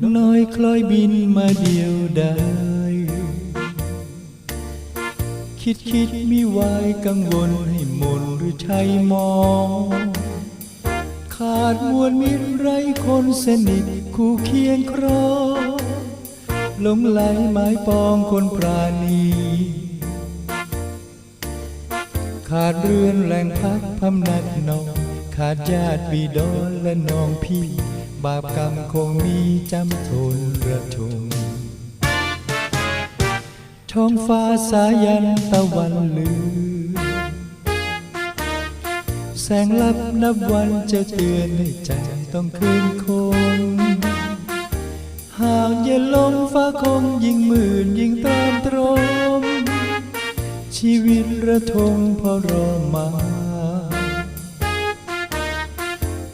กน้อยคล้อยบินมาเดียวดายคิดคิดมิวายกังวลให้มนหรือชัยมอง ขาดมวลมิตรไรคนสนิทคู่เคียงครองหลงไหลหมายปองคนปราณีขาดเรือนแหล่งพักพำนักนอง ขาดญาติบิดรและน้องพี่ บาปกรรมคงมีจำทนระทมท้องฟ้าสายันตะวันลือ แสงลับนับวันจะเตือนให้ใจต้องคืนคงหากเย็นลงฟ้าคงยิ่งมืดยิ่งตามตรมชีวิตระทมเพอรอมา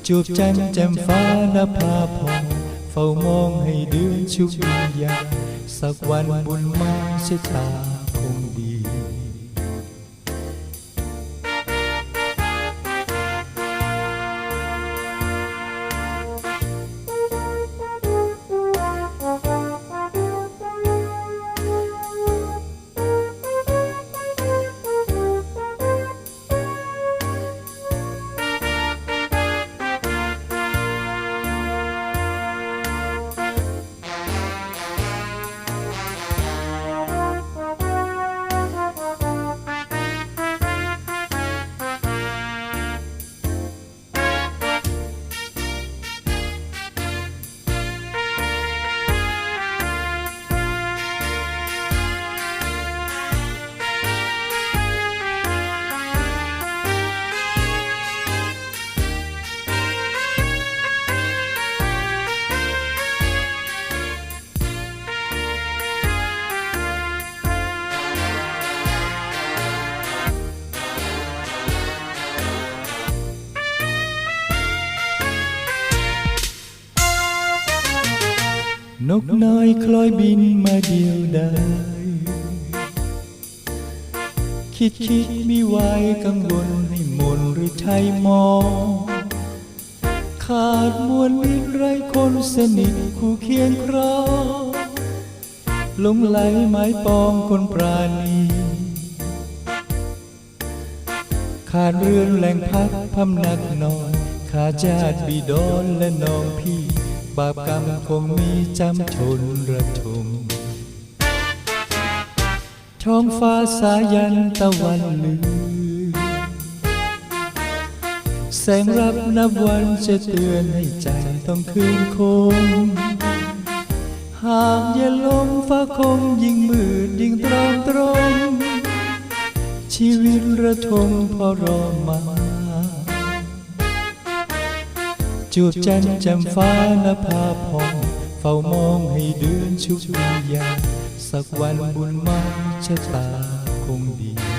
จูบจันแจ่มฟ้านภาพองเฝ้ามองให้เดือนชุบวิญญาสักวันบุญมาชะตาคงดี นกน้อยคล้อยบินมาเดียวดายคิดคิดมิวายกังวลให้มนหรือชัยมอง ขาดมวลมิตรไรคนสนิทคู่เคียงครองหลงไหลหมายปองคนปราณีขาดเรือนแหล่งพักพำนักนอนขาดญาติบิดรและน้องพี่ บาปกรรมคงมีจำทนระทมท้องฟ้าสายันตะวันลือ แสงรับนับวันจะเตือนให้ใจต้องคืนคงหากเย็นลงฟ้าคงยิ่งมืดยิ่งตรอมตรมชีวิตระทมพอรอมา จูบจันแจ่มฟ้านภาพองเฝ้ามองให้เดือนชุบวิญญาสักวันบุญมาชะตาคงดี